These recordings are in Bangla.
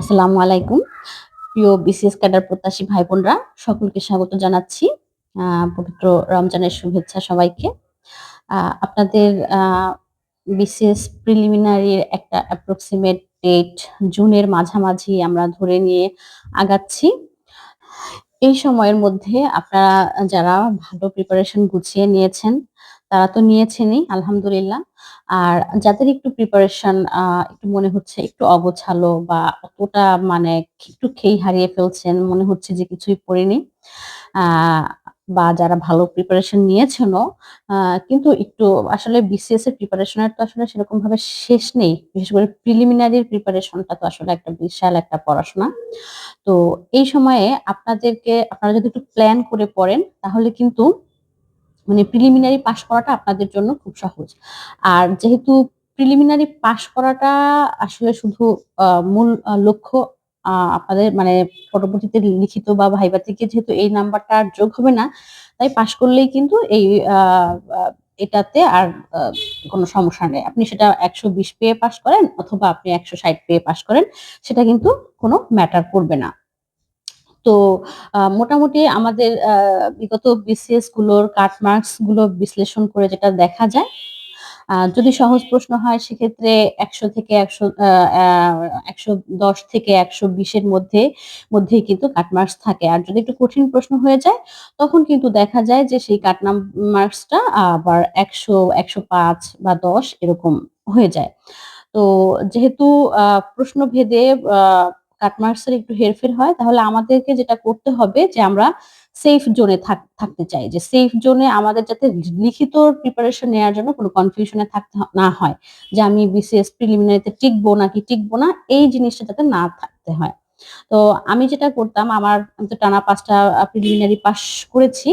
আসসালামু আলাইকুম। প্রিয় বিসিএস ক্যাডার প্রত্যাশী ভাই বোনরা সকলকে স্বাগত জানাচ্ছি। পবিত্র রমজানের শুভেচ্ছা সবাইকে। আপনাদের বিসিএস প্রিলিমিনারির একটা অ্যাপ্রক্সিমেট ডেট জুনের মাঝামাঝি আমরা ধরে নিয়ে আগাচ্ছি। এই সময়ের মধ্যে আপনারা যারা ভালো প্রিপারেশন গুছিয়ে নিয়েছেন তারা তো নিয়েছেনই আলহামদুলিল্লাহ। আর যাদের একটু প্রিপারেশন একটু মনে হচ্ছে একটু অগোছালো বা অতটা মানে একটু খেই হারিয়ে ফেলছেন মনে হচ্ছে যে কিছুই পড়িনি বা যারা ভালো প্রিপারেশন নিয়েছেনও আহ, কিন্তু একটু আসলে বিসিএস এর প্রিপারেশনের তো আসলে সেরকম ভাবে শেষ নেই। বিশেষ করে প্রিলিমিনারির প্রিপারেশনটা তো আসলে একটা বিশাল একটা পড়াশোনা। তো এই সময়ে আপনাদেরকে আপনারা যদি একটু প্ল্যান করে পড়েন তাহলে কিন্তু মানে প্রিলিমিনারি পাশ করাটা আপনাদের জন্য খুব সহজ। আর যেহেতু প্রিলিমিনারি পাশ করাটা আসলে শুধু মূল লক্ষ্য আপনাদের মানে পরবর্তীতে লিখিত বা ভাইবা থেকে যেহেতু এই নাম্বারটা আর যোগ হবে না, তাই পাশ করলেই কিন্তু এই এটাতে আর কোনো সমস্যা নেই। আপনি সেটা একশো বিশ পেয়ে পাশ করেন অথবা আপনি একশো ষাট পেয়ে পাশ করেন, সেটা কিন্তু কোনো ম্যাটার করবে না। তো মোটামুটি আমাদের বিগত বিসিএসগুলোর কাট মার্কসগুলো বিশ্লেষণ করে যেটা দেখা যায় যদি সহজ প্রশ্ন হয় সেক্ষেত্রে একশো থেকে একশো একশো দশ থেকে একশো বিশের মধ্যে, মধ্যেই কিন্তু কাট মার্কস থাকে। আর যদি একটু কঠিন প্রশ্ন হয়ে যায়, তখন কিন্তু দেখা যায় যে সেই কাট মার্কসটা আবার একশো একশো পাঁচ বা দশ এরকম হয়ে যায়। তো যেহেতু প্রশ্ন ভেদে কাটমার্কসের একটু হেরফের হয়, তাহলে আমাদেরকে যেটা করতে হবে যে আমরা সেফ জোনে থাকতে চাই, যে সেফ জোনে আমাদের যাতে লিখিত প্রিপারেশন নেওয়ার জন্য কোনো কনফিউশনে থাকতে না হয়, যে আমি বিসিএস প্রিলিমিনারিতে টিকবো নাকি টিকবো না, এই জিনিসটা যাতে না থাকতে হয়। তো আমি যেটা করতাম, আমার আমি তো টানা পাঁচটা প্রিলিমিনারি পাস করেছি,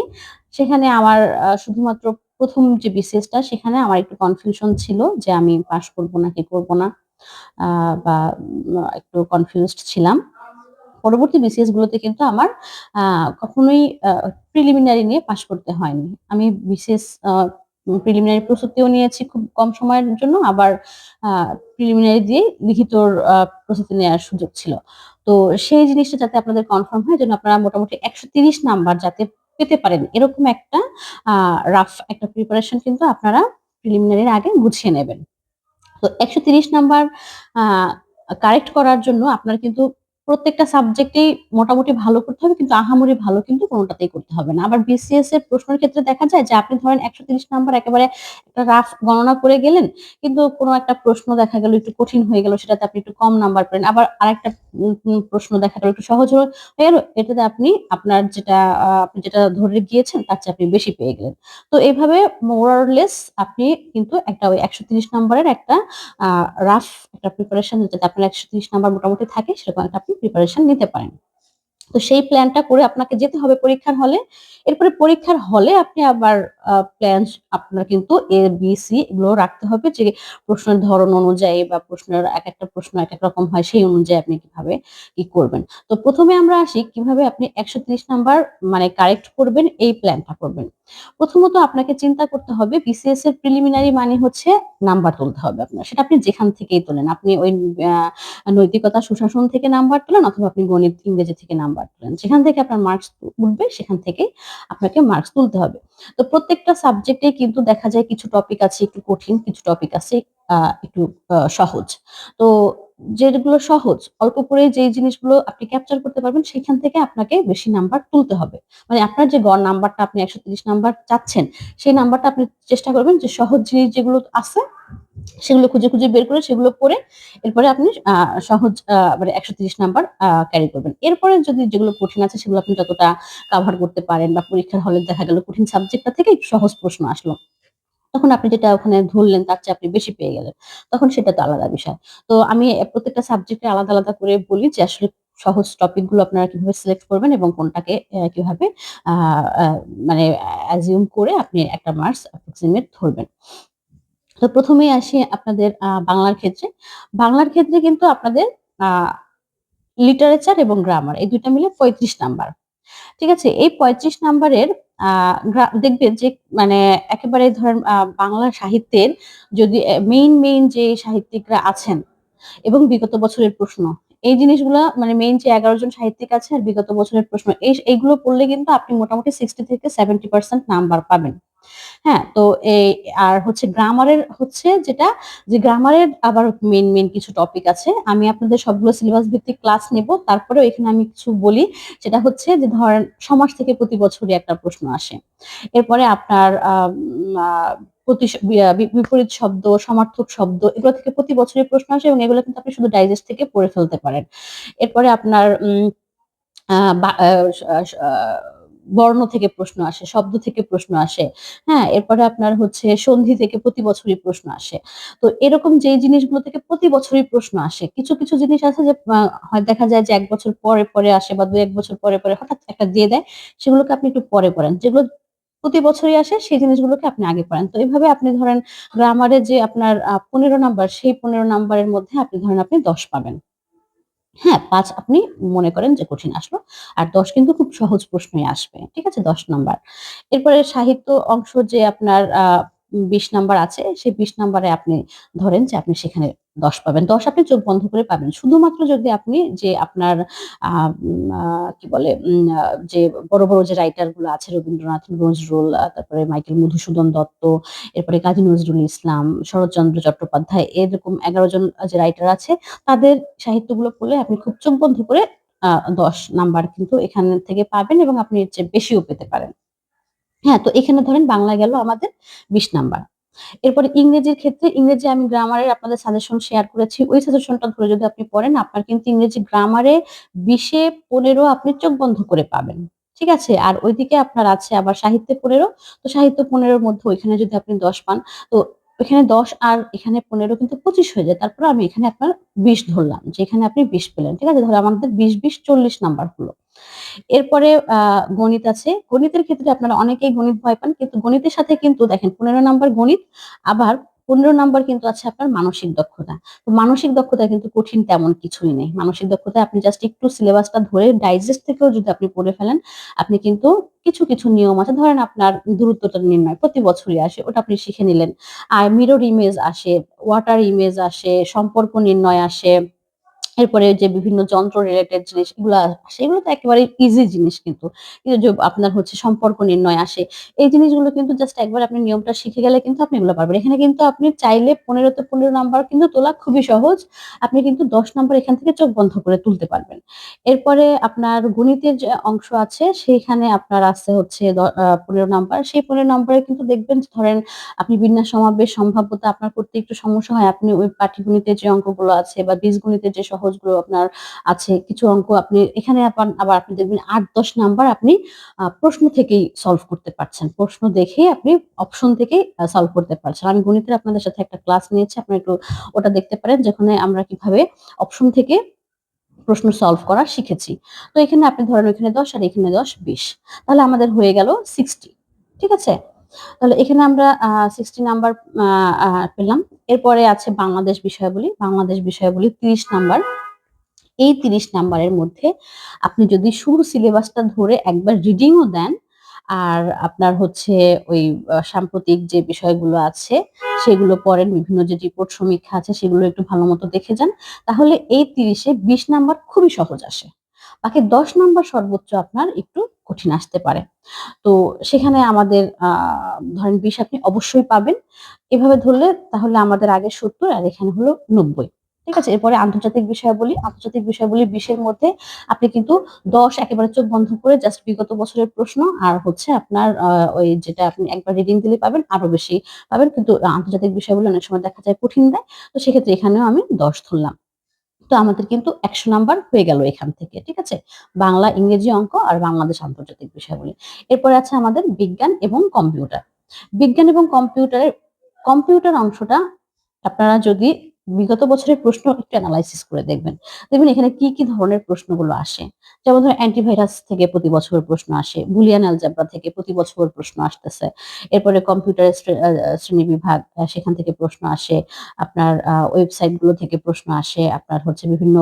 সেখানে আমার শুধুমাত্র প্রথম যে বিসিএসটা সেখানে আমার একটু কনফিউশন ছিল যে আমি পাস করব নাকি করব না। বা একটু কনফিউজড ছিলাম। পরবর্তী বিসিএস গুলোতে কিন্তু আমার কখনোই প্রিলিমিনারি নিয়ে পাশ করতে হয়নি। আমি বিসিএস প্রিলিমিনারি প্রস্তুতিও নিয়েছি খুব কম সময়ের জন্য, আবার প্রিলিমিনারি দিয়ে লিখিত প্রস্তুতি নেওয়ার সুযোগ ছিল। তো সেই জিনিসটা যাতে আপনাদের কনফার্ম হয়, যেন আপনারা মোটামুটি একশো তিরিশ নাম্বার যাতে পেতে পারেন, এরকম একটা রাফ একটা প্রিপারেশন কিন্তু আপনারা প্রিলিমিনারির আগে গুছিয়ে নেবেন। তো একশো তিরিশ নাম্বার কারেক্ট করার জন্য আপনার কিন্তু প্রত্যেকটা সাবজেক্টেই মোটামুটি ভালো করতে হবে, কিন্তু আহামরি ভালো কিন্তু কোনোটাতেই করতে হবে না। আবার বিসিএস এর প্রশ্নের ক্ষেত্রে দেখা যায় যে, আপনি ধরেন একশো তিরিশ নাম্বার একেবারে একটা রাফ গণনা করে গেলেন, কিন্তু কোনো একটা প্রশ্ন দেখা গেল একটু কঠিন হয়ে গেল, সেটাতে আপনি একটু কম নাম্বার পেলেন। আবার আরেকটা প্রশ্ন দেখা গেল একটু সহজ হয়ে গেল, এটাতে আপনি আপনার যেটা আপনি যেটা ধরে গিয়েছেন, তার চেয়ে আপনি বেশি পেয়ে গেলেন। তো এইভাবে মোরলেস আপনি কিন্তু একটা ওই একশো তিরিশ নাম্বারের একটা রাফ একটা প্রিপারেশন যাতে আপনার একশো তিরিশ নাম্বার মোটামুটি থাকে, সেরকম একটা আপনি প্রিপারেশন নিতে পারেন। তো সেই প্ল্যানটা করে আপনাকে যেতে হবে পরীক্ষার হলে এরপরে পরীক্ষার হলে আপনি আবার প্ল্যান আপনার কিন্তু এ বি সি এগুলো রাখতে হবে যে প্রশ্নের ধরন অনুযায়ী বা প্রশ্নের এক একটা প্রশ্ন এক এক রকম হয় সেই অনুযায়ী আপনি কীভাবে কি করবেন। তো প্রথমে আমরা আসি কীভাবে আপনি একশো তিরিশ নাম্বার মানে কারেক্ট করবেন এই প্ল্যানটা করবেন। প্রথমত আপনাকে চিন্তা করতে হবে বিসিএস এর প্রিলিমিনারি মানে হচ্ছে নাম্বার তুলতে হবে আপনার। সেটা আপনি যেখান থেকেই তোলেন। আপনি ওই নৈতিকতা, সুশাসন থেকে নাম্বার তোলেন অথবা আপনি গণিত, ইংরেজি থেকে নাম্বার তোলেন। যেখান থেকে আপনার মার্কস উঠবে, সেখান থেকে আপনাকে মার্কস তুলতে হবে। তো প্রত্যেকটা সাবজেক্টে কিন্তু দেখা যায় কিছু টপিক আছে একটু কঠিন, কিছু টপিক আছে একটু সহজ। তো যেগুলো সহজ, অল্প করে যে জিনিসগুলো আপনি ক্যাপচার করতে পারবেন, সেখান থেকে আপনাকে বেশি নাম্বার তুলতে হবে। মানে আপনার যে গড় নাম্বারটা আপনি একশো তিরিশ নাম্বার চাচ্ছেন, সেই নাম্বারটা আপনি চেষ্টা করবেন যে সহজ জিনিস যেগুলো আছে, সেগুলো খুঁজে খুঁজে বের করে সেগুলো পড়ে এরপরে আপনি সহজ মানে একশো তিরিশ নাম্বার ক্যারি করবেন। এরপরে যদি যেগুলো কঠিন আছে সেগুলো আপনি যতটা কাভার করতে পারেন বা পরীক্ষার হলে দেখা গেল কঠিন সাবজেক্টটা থেকে সহজ প্রশ্ন আসলো। তখন আপনি যেটা ওখানে ধরলেন, তার চেয়ে আপনি বেশি পেয়ে গেলেন। তখন সেটা তো আলাদা বিষয়। তো আমি প্রত্যেকটা সাবজেক্টে আলাদা আলাদা করে বলি যে আসলে সহজ টপিকগুলো আপনারা কীভাবে সিলেক্ট করবেন এবং কোনটাকে কীভাবে মানে অ্যাজিউম করে আপনি একটা মার্কস অ্যাপ্রক্সিমেট ধরবেন। তো প্রথমেই আসি আপনাদের বাংলার ক্ষেত্রে। বাংলার ক্ষেত্রে কিন্তু আপনাদের লিটারেচার এবং গ্রামার এই দুইটা মিলে পঁয়ত্রিশ নাম্বার ঠিক আছে? এই পঁয়ত্রিশ নাম্বারের দেখবেন যে মানে একেবারে ধরেন বাংলা সাহিত্যের যদি মেইন মেইন যে সাহিত্যিকরা আছেন এবং বিগত বছরের প্রশ্ন, এই জিনিসগুলো মানে মেইন যে এগারো জন সাহিত্যিক আছে আর বিগত বছরের প্রশ্ন, এই, এইগুলো পড়লে কিন্তু আপনি মোটামুটি সিক্সটি থেকে সেভেন্টি পার্সেন্ট নাম্বার পাবেন। হ্যাঁ তো এই আর হচ্ছে গ্রামারের হচ্ছে যেটা যে গ্রামারের আবার মেন মেন কিছু টপিক আছে আমি আপনাদের সবগুলো সিলেবাস ভিত্তিক ক্লাস নেব তারপরেও এখানে আমি কিছু বলি সেটা হচ্ছে যে ধরেন সমাজ থেকে প্রতি বছরই একটা প্রশ্ন আসে। এরপরে আপনার বিপরীত শব্দ সমার্থক শব্দ এগুলো থেকে প্রতি বছরই প্রশ্ন আসে এবং এগুলো কিন্তু আপনি শুধু ডাইজেস্ট থেকে পড়ে ফেলতে পারেন। এরপরে আপনার আহ, বর্ণ থেকে প্রশ্ন আসে, শব্দ থেকে প্রশ্ন আসে হ্যাঁ এরপরে আপনার হচ্ছে সন্ধি থেকে প্রতি বছরই প্রশ্ন আসে। তো এরকম যে জিনিসগুলো থেকে প্রতি বছরই প্রশ্ন আসে, কিছু কিছু জিনিস আছে যে দেখা যায় যে এক বছর পরে পরে আসে বা দু এক বছর পরে পরে হঠাৎ একটা দিয়ে দেয়, সেগুলোকে আপনি একটু পরে পড়েন। যেগুলো প্রতি বছরই আসে, সেই জিনিসগুলোকে আপনি আগে পড়েন। তো এইভাবে আপনি ধরেন গ্রামারে যে আপনার পনেরো নাম্বার সেই পনেরো নাম্বারের মধ্যে আপনি ধরেন আপনি দশ পাবেন। হ্যাঁ, পাঁচ আপনি মনে করেন যে কঠিন আসলো। আর ১০ কিন্তু খুব সহজ প্রশ্নই আসবে। ঠিক আছে? ১০ নাম্বার। এরপরে সাহিত্য অংশ যে আপনার বিশ ২০ নাম্বার আছে, সেই ২০ নাম্বারে আপনি ধরেন যে আপনি সেখানে ১০ পাবেন। ১০ আপনি চোখ বন্ধ করে পাবেন। শুধুমাত্র যদি আপনি যে আপনার কি বলে যে বড়, বড় যে রাইটারগুলো আছে রবীন্দ্রনাথ, নজরুল, তারপরে মাইকেল মধুসূদন দত্ত, এরপরে কাজী নজরুল ইসলাম, শরৎচন্দ্র চট্টোপাধ্যায় এরকম ১১ জন যে রাইটার আছে তাদের সাহিত্যগুলো পড়লে আপনি খুব চোখ বন্ধ করে ১০ নাম্বার কিন্তু এখান থেকে পাবেন এবং আপনি এর চেয়ে বেশিও পেতে পারেন। হ্যাঁ, তো এখানে ধরেন বাংলা গেল আমাদের ২০ নাম্বার। এরপরে ইংরেজির ক্ষেত্রে ইংরেজি আমি গ্রামারের আপনাদের সাজেশন শেয়ার করেছি। ওই সাজেশনটা ধরে যদি আপনি পড়েন, আপনার কিন্তু ইংরেজি গ্রামারে ২০ এ ১৫ আপনি চোখ বন্ধ করে পাবেন। ঠিক আছে? আর ওইদিকে আপনার আছে আবার সাহিত্যে ১৫ তো সাহিত্য পনেরোর মধ্যে ওইখানে যদি আপনি ১০ পান, তো ওইখানে ১০ আর এখানে ১৫ কিন্তু ২৫ হয়ে যায়। তারপরে আমি এখানে আপনার ২০ ধরলাম যে এখানে আপনি ২০ পেলেন। ঠিক আছে? ধরো আমাদের ২০, ২০ ৪০ নাম্বার হলো। এরপরে গণিত আছে। গণিতের ক্ষেত্রে আপনারা অনেকেই গণিত ভয় পান। কিন্তু গণিতের সাথে কিন্তু দেখেন ১৫ নাম্বার গণিত আবার ১৫ নাম্বার কিন্তু আছে আপনার মানসিক দক্ষতা। তো মানসিক দক্ষতা কিন্তু কঠিন তেমন কিছুই নেই। মানসিক দক্ষতা আপনি জাস্ট একটু সিলেবাসটা ধরে ডাইজেস্ট থেকেও যদি আপনি পড়ে ফেলেন, আপনি কিন্তু কিছু, কিছু নিয়ম আছে। ধরেন আপনার দূরত্বটা নির্ণয় প্রতি বছরই আসে। ওটা আপনি শিখে নিলেন। আর মিরর ইমেজ আসে, ওয়াটার ইমেজ আসে, সম্পর্ক নির্ণয় আসে। এরপরে যে বিভিন্ন যন্ত্র রিলেটেড জিনিস এগুলা আসে, এগুলো তো একেবারে ইজি জিনিস কিন্তু। আপনার হচ্ছে সম্পর্ক নির্ণয় আসে। এই জিনিসগুলো কিন্তু জাস্ট একবার আপনি নিয়মটা শিখে গেলে কিন্তু আপনি এগুলো পারবেন। এখানে কিন্তু আপনি চাইলে ১৫ তে ১৫ নাম্বার কিন্তু তোলা খুবই সহজ। আপনি কিন্তু ১০ নাম্বার এখান থেকে চোখ বন্ধ করে তুলতে পারবেন। এরপরে আপনার গণিতের যে অংশ আছে সেইখানে আপনার আছে হচ্ছে ১৫ নাম্বার। সেই ১৫ নাম্বারে কিন্তু দেখবেন ধরেন আপনি বিন্যাস সমাবেশ সম্ভাব্যতা আপনার করতে একটু সমস্যা হয়। আপনি ওই পাটিগণিতের যে অঙ্কগুলো আছে বা বীজগণিতের যে সহজগুলো আপনার আছে, কিছু অঙ্ক আপনি এখানে আবার আপনি দেখবেন ৮-১০ নাম্বার আপনি প্রশ্ন থেকেই সলভ করতে পারছেন। প্রশ্ন দেখে আপনি অপশন থেকে সলভ করতে পারছেন। আমি গণিতের আপনাদের সাথে একটা ক্লাস নিয়েছি। আপনারা একটু ওটা দেখতে পারেন যেখানে আমরা কীভাবে অপশন থেকে প্রশ্ন সলভ করা শিখেছি। তো এখানে আপনি ধরেন ওইখানে ১০ আর এখানে দশ বিশ তাহলে আমাদের হয়ে গেল 60 ঠিক আছে? তাহলে এখানে আমরা 60 নাম্বার পেলাম। এরপরে আছে বাংলাদেশ বিষয়াবলী। বাংলাদেশ বিষয়াবলী ৩০ নাম্বার। এই ৩০ নাম্বারের মধ্যে আপনি যদি শুরু সিলেবাসটা ধরে একবার রিডিংও দেন, আর আপনার হচ্ছে ওই সাম্প্রতিক যে বিষয়গুলো আছে সেগুলো পড়েন, বিভিন্ন যে রিপোর্ট সমীক্ষা আছে সেগুলো একটু ভালো মতো দেখে যান। তাহলে এই তিরিশে বিশ নাম্বার খুবই সহজ আসে। বাকি ১০ নাম্বার সর্বোচ্চ আপনার একটু কঠিন আসতে পারে। তো সেখানে আমাদের ধরেন ২০ আপনি অবশ্যই পাবেন। এভাবে ধরলে তাহলে আমাদের আগে ৭০ আর এখানে হলো ৯০ ঠিক আছে? এরপরে আন্তর্জাতিক বিষয়াবলী, আন্তর্জাতিক বিষয়াবলী ২০ এর মধ্যে আপনি কিন্তু ১০ একেবারে চোখ বন্ধ করে জাস্ট বিগত বছরের প্রশ্ন আর হচ্ছে আপনার ওই যেটা আপনি একবার রিডিং দিলে পাবেন আরও বেশি পাবেন। কিন্তু আন্তর্জাতিক বিষয়গুলো অনেক সময় দেখা যায় কঠিন দেয়। তো সেক্ষেত্রে এখানেও আমি ১০ ধরলাম। তো আমাদের কিন্তু ১০০ নাম্বার হয়ে গেল এখান থেকে। ঠিক আছে? বাংলা, ইংরেজি, অঙ্ক আর বাংলাদেশ আন্তর্জাতিক বিষয়াবলী। এরপরে আছে আমাদের বিজ্ঞান এবং কম্পিউটার। বিজ্ঞান এবং কম্পিউটারের কম্পিউটার অংশটা আপনারা যদি বিগত বছরের প্রশ্ন একটু এনালাইসিস করে দেখবেন। দেখবেন এখানে কি, কি ধরনের প্রশ্নগুলো আসে। যেমন ধরেন অ্যান্টিভাইরাস থেকে প্রতি বছর প্রশ্ন আসে। বুলিয়ান অ্যালজেব্রা থেকে প্রতি বছর প্রশ্ন আসতেছে। এরপরে কম্পিউটারের শ্রে আ শ্রেণীবিভাগ আ সেখান থেকে প্রশ্ন আসে। আপনার আ ওয়েবসাইটগুলো থেকে প্রশ্ন আসে। আপনার হচ্ছে বিভিন্ন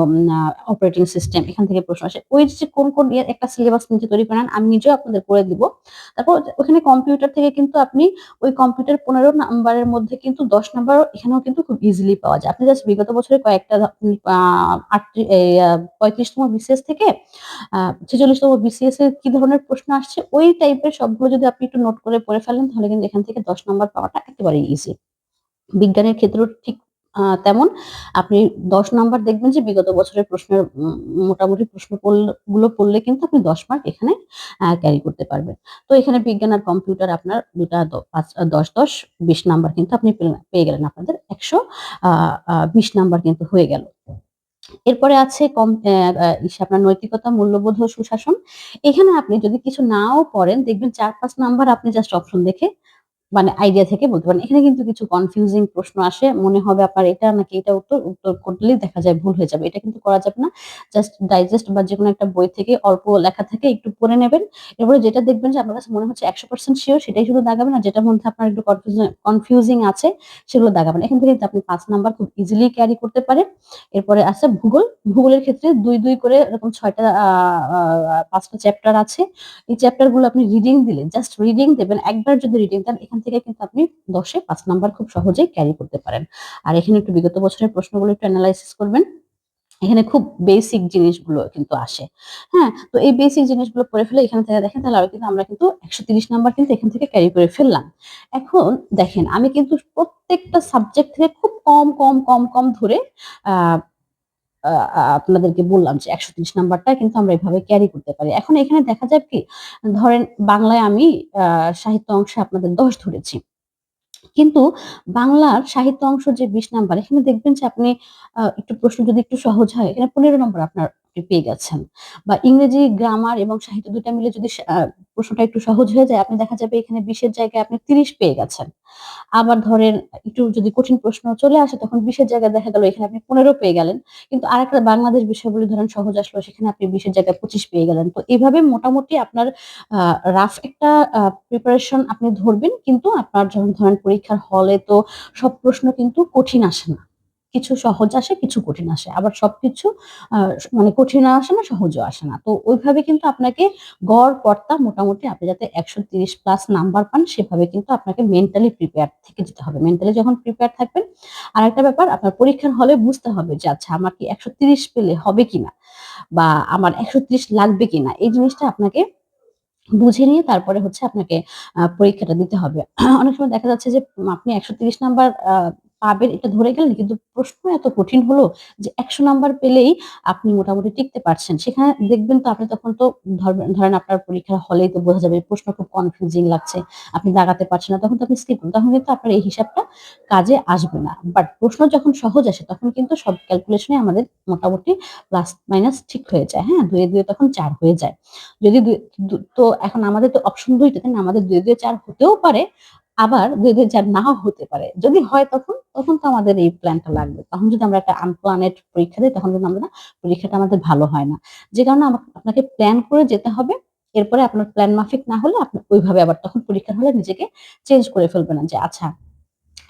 অপারেটিং সিস্টেম এখান থেকে প্রশ্ন আসে। ওই যে কোন, কোন ইয়ের একটা সিলেবাস নিজে তৈরি করেন আমি নিজেও আপনাদের করে দিব। তারপর ওখানে কম্পিউটার থেকে কিন্তু আপনি ওই কম্পিউটার ১৫ নাম্বারের মধ্যে কিন্তু ১০ নাম্বারও এখানেও কিন্তু খুব ইজিলি পাওয়া যায়। আপনি জাস্ট বিগত বছরে কয়েকটা পঁয়ত্রিশতম বিসিএস থেকে ছেচল্লিশতম বিসিএস এর কি ধরনের প্রশ্ন আসছে? ওই টাইপের সবগুলো যদি আপনি একটু নোট করে পড়ে ফেলেন, তাহলে কিন্তু এখান থেকে দশ নম্বর পাওয়াটা একেবারে ইজি বিজ্ঞানের ক্ষেত্রেও ঠিক তেমন। আপনি দশ নাম্বার দেখবেন যে বিগত বছরের প্রশ্নের মোটামুটি প্রশ্নগুলো পড়লে কিন্তু আপনি দশ মার্ক এখানে ক্যারি করতে পারবেন। তো এখানে বিজ্ঞান আর কম্পিউটার আপনার দুটা পাঁচ, দশ দশ, বিশ নাম্বার কিন্তু আপনি পেয়ে গেলেন। আপনাদের একশো বিশ নাম্বার কিন্তু হয়ে গেল। এরপরে আছে কম আপনার নৈতিকতা, মূল্যবোধ ও সুশাসন। এখানে আপনি যদি কিছু নাও পড়েন, দেখবেন চার, পাঁচ নাম্বার আপনি জাস্ট অপশন দেখে মানে আইডিয়া থেকে বলতে পারেন। এখানে কিন্তু কিছু কনফিউজিং প্রশ্ন আসে। মনে হবে আপনার এটা নাকি এটা উত্তর উত্তর করলেই দেখা যায় ভুল হয়ে যাবে। এটা কিন্তু করা যাবে না। জাস্ট ডাইজেস্ট বা যে কোনো একটা বই থেকে অল্প লেখা থেকে একটু পড়ে নেবেন। এরপরে যেটা দেখবেন যে আপনার কাছে মনে হচ্ছে একশো পার্সেন্ট শিওর সেটাই শুধু দাগাবেন। আর যেটার মধ্যে আপনার একটু কনফিউজিং আছে, সেগুলো দাগাবেন। এখান থেকে আপনি পাঁচ নাম্বার খুব ইজিলি ক্যারি করতে পারেন। এরপরে আছে ভূগোল। ভূগোলের ক্ষেত্রে দুই দুই করে এরকম ছয়টা পাঁচটা চ্যাপ্টার আছে। এই চ্যাপ্টারগুলো আপনি রিডিং দিলেন জাস্ট রিডিং দেবেন। একবার যদি রিডিং দেন, এখান থেকে কিন্তু আপনি দশে পাঁচ নাম্বার খুব সহজেই ক্যারি করতে পারেন। আর এখানে একটু বিগত বছরের প্রশ্নগুলো একটু অ্যানালাইসিস করবেন। এখানে খুব বেসিক জিনিসগুলো কিন্তু আসে। হ্যাঁ তো এই বেসিক জিনিসগুলো পড়ে ফেলে এখান থেকে দেখেন, তাহলে আরও কিন্তু আমরা কিন্তু একশো তিরিশ নাম্বার কিন্তু এখান থেকে ক্যারি করে ফেললাম। এখন দেখেন, আমি কিন্তু প্রত্যেকটা সাবজেক্ট থেকে খুব কম কম কম কম ধরে, আহ আপনাদেরকে বললাম যে একশো তিরিশ নাম্বারটা কিন্তু আমরা এভাবে ক্যারি করতে পারি। এখন এখানে দেখা যাক কি, ধরেন বাংলায় আমি সাহিত্য অংশে আপনাদের দশ ধরেছি। কিন্তু বাংলার সাহিত্য অংশ যে বিশ নাম্বার, এখানে দেখবেন যে আপনি একটু প্রশ্ন যদি একটু সহজ হয়, এখানে পনেরো নম্বর আপনার আপনি পেয়ে গেছেন বা ইংরেজি, গ্রামার এবং সাহিত্য দুটা মিলে যদি প্রশ্নটা একটু সহজ হয়ে যায়, আপনি দেখা যাবে এখানে বিশের জায়গায় আপনি তিরিশ পেয়ে গেছেন। আবার ধরেন একটু যদি কঠিন প্রশ্ন চলে আসে, তখন বিশের জায়গায় দেখা গেল এখানে আপনি পনেরো পেয়ে গেলেন। কিন্তু আরেকটা বাংলাদেশ বিষয়গুলি ধরেন সহজ আসলো, সেখানে আপনি বিশের জায়গায় পঁচিশ পেয়ে গেলেন। তো এইভাবে মোটামুটি আপনার রাফ একটা প্রিপারেশন আপনি ধরবেন, কিন্তু আপনার যখন ধরেন পরীক্ষার হলে তো সব প্রশ্ন কিন্তু কঠিন আসে না। কিছু সহজ আসে, কিছু কঠিন আসে। আবার সবকিছু মানে কঠিন আসে না, সহজও আসে না। তো ওইভাবে কিন্তু আপনাকে গড় কর্তা মোটামুটি আপনি যাতে একশো তিরিশ প্লাস নাম্বার পান, সেভাবে কিন্তু আপনাকে মেন্টালি প্রিপেয়ার থেকে যেতে হবে। মেন্টালি যখন প্রিপেয়ার থাকবেন আর একটা ব্যাপার, আপনার পরীক্ষার হলে বুঝতে হবে যে আচ্ছা আমার কি একশো তিরিশ পেলে হবে কিনা? বা আমার একশো তিরিশ লাগবে কিনা? এই জিনিসটা আপনাকে বুঝে নিয়ে তারপরে হচ্ছে আপনাকে পরীক্ষাটা দিতে হবে। অনেক সময় দেখা যাচ্ছে যে, আপনি একশো তিরিশ নাম্বার পাবেন, এটা ধরে গেলেন। কিন্তু প্রশ্ন এত কঠিন হলো যে একশো নাম্বার পেলেই আপনি মোটামুটি টিকতে পারছেন। সেখানে দেখবেন তো আপনি তখন তো ধরেন আপনার পরীক্ষার হলেই তো বোঝা যাবে প্রশ্ন খুব কনফিউজিং লাগছে, আপনি দাগাতে পারছেন না, তখন তো আপনি স্কিপ করুন। তখন কিন্তু আপনার এই হিসাবটা কাজে আসবে না। বাট প্রশ্ন যখন সহজ আসে, তখন কিন্তু সব ক্যালকুলেশনে আমাদের মোটামুটি প্লাস মাইনাস ঠিক হয়ে যায়। হ্যাঁ দুয়ে দুয়ে তখন চার হয়ে যায়। যদি তো এখন আমাদের তো অপশন দুইটা তাই আমাদের দুয়ে দুয়ে চার হতেও পারে আবার দুই দুই নাও হতে পারে। যদি হয় তখন তখন তো আমাদের এই প্ল্যানটা লাগবে। তখন যদি আমরা একটা আনপ্লানেড পরীক্ষা দিই, তখন কিন্তু আমরা পরীক্ষাটা আমাদের ভালো হয় না। যে কারণে আপনাকে প্ল্যান করে যেতে হবে। এরপরে আপনার প্ল্যান মাফিক না হলে আপনি, ওইভাবে আবার তখন পরীক্ষার হলে নিজেকে চেঞ্জ করে ফেলবেন না যে আচ্ছা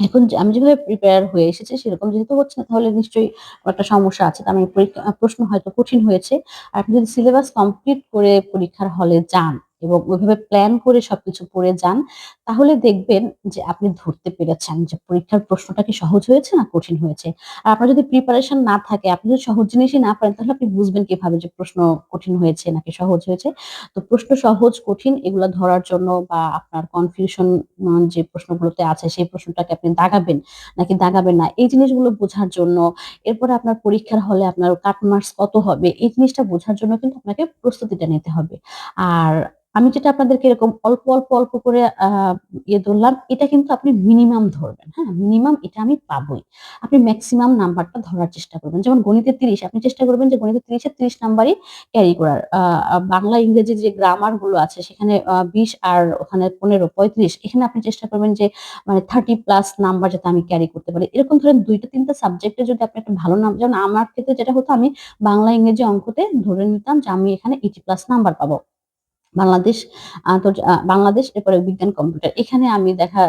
এখন আমি যেভাবে প্রিপেয়ার হয়ে এসেছি, সেরকম যেহেতু হচ্ছে না, তাহলে নিশ্চয়ই একটা সমস্যা আছে। তার পরীক্ষা, প্রশ্ন হয়তো কঠিন হয়েছে। আর আপনি যদি সিলেবাস কমপ্লিট করে পরীক্ষার হলে যান এবং ওইভাবে প্ল্যান করে সবকিছু পড়ে যান তাহলে দেখবেন যে আপনি ধরতে পেরেছেন যে পরীক্ষার প্রশ্নটা কি সহজ হয়েছে না কঠিন হয়েছে। আর আপনার যদি প্রিপারেশন না থাকে, আপনি যদি সহজ জিনিসই না পারেন, তাহলে আপনি বুঝবেন কীভাবে যে প্রশ্ন কঠিন হয়েছে নাকি সহজ হয়েছে। তো প্রশ্ন সহজ, কঠিন এগুলো ধরার জন্য বা আপনার কনফিউশন যে প্রশ্নগুলোতে আছে, সেই প্রশ্নটাকে আপনি দাগাবেন নাকি দাগাবেন না, এই জিনিসগুলো বোঝার জন্য, এরপরে আপনার পরীক্ষার হলে আপনার কাট মার্কস কত হবে, এই জিনিসটা বোঝার জন্য কিন্তু আপনাকে প্রস্তুতিটা নিতে হবে। আর আমি যেটা আপনাদেরকে এরকম অল্প অল্প অল্প করে ইয়ে ধরলাম, এটা কিন্তু আপনি মিনিমাম ধরবেন। হ্যাঁ মিনিমাম এটা আমি পাবই। আপনি ম্যাক্সিমাম নাম্বারটা ধরার চেষ্টা করবেন। যেমন গণিতে তিরিশ, আপনি চেষ্টা করবেন যে গণিতে তিরিশে তিরিশ নাম্বারই ক্যারি করার। বাংলা, ইংরেজি যে গ্রামারগুলো আছে, সেখানে বিশ আর ওখানে পনেরো, পঁয়ত্রিশ, এখানে আপনি চেষ্টা করবেন যে মানে থার্টি প্লাস নাম্বার যাতে আমি ক্যারি করতে পারি। এরকম ধরেন দুইটা, তিনটা সাবজেক্টে যদি আপনি একটা ভালো নাম, যেমন আমার ক্ষেত্রে যেটা হতো, আমি বাংলা, ইংরেজি অঙ্কতে ধরে নিতাম যে আমি এখানে এইটি প্লাস নাম্বার পাবো। বাংলাদেশ বাংলাদেশ এরপরে বিজ্ঞান কম্পিউটার। এখানে আমি দেখা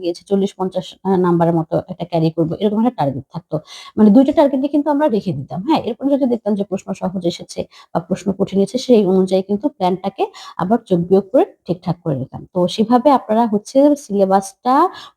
গিয়েছে ৪০-৫০ আ নাম্বারের মতো একটা ক্যারি করব। এরকম একটা টার্গেট থাকতো। মানে ২ টা টার্গেটই কিন্তু আমরা রেখে দিতাম। হ্যাঁ? এরপরে যদি দেখতাম যে প্রশ্ন সহজ এসেছে বা প্রশ্ন কঠিন এসেছে সেই অনুযায়ী কিন্তু প্ল্যানটাকে আবার যোগ বিয়োগ করে ঠিকঠাক করে নিতাম। তো সেভাবে আপনারা হচ্ছে সিলেবাসটা,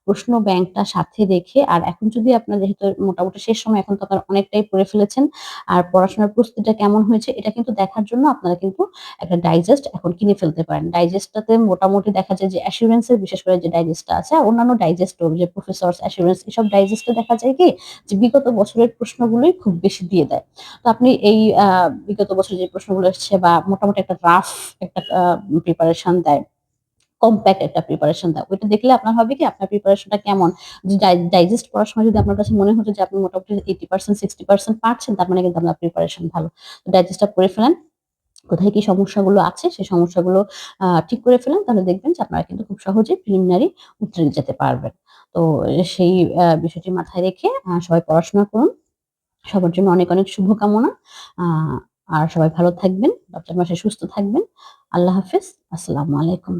প্রশ্ন ব্যাংকটা সাথে রেখে আর এখন যদি আপনার যেহেতু মোটামুটি শেষ সময় এখন তো আপনারা অনেকটাই পড়ে ফেলেছেন। আর পড়াশোনার প্রস্তুতিটা কেমন হয়েছে এটা কিন্তু দেখার জন্য আপনারা কিন্তু একটা ডাইজেস্ট এখন কিনে ফেলতে পারেন। ডাইজেস্টটাতে মোটামুটি দেখা যায় যে অ্যাসুরেন্সের বিশেষ করে যে ডাইজেস্টটা আছে অন্যান্য ডাইজেস্টও যে প্রফেসরস অ্যাসুরেন্স এসব ডাইজেস্টে দেখা যায় কি, যে বিগত বছরের প্রশ্নগুলোই খুব বেশি দিয়ে দেয়। তো আপনি এই বিগত বছরে যে প্রশ্নগুলো এসছে বা মোটামুটি একটা রাফ একটা প্রিপারেশন দেয়। কম্প্যাক্ট একটা প্রিপারেশন দেয়। ওইটা দেখলে আপনার হবে কি, আপনার প্রিপারেশনটা কেমন? ডাইজেস্ট পড়ার সময় যদি আপনার কাছে মনে হচ্ছে যে আপনি মোটামুটি 80% 60% পারছেন, তার মানে কিন্তু আপনার প্রিপারেশন ভালো। তো ডাইজেস্টটা করে ফেলেন। কোথায় কি সমস্যাগুলো আছে সেই সমস্যাগুলো ঠিক করে ফেলেন তাহলে দেখবেন যে আপনারা কিন্তু খুব সহজে প্রিলিমিনারি উত্তরে যেতে পারবেন। তো সেই বিষয়টি মাথায় রেখে সবাই পড়াশোনা করুন। সবার জন্য অনেক, অনেক শুভকামনা। আর সবাই ভালো থাকবেন। ডক্টর মাসে সুস্থ থাকবেন। আল্লাহ হাফিজ আসসালামু আলাইকুম।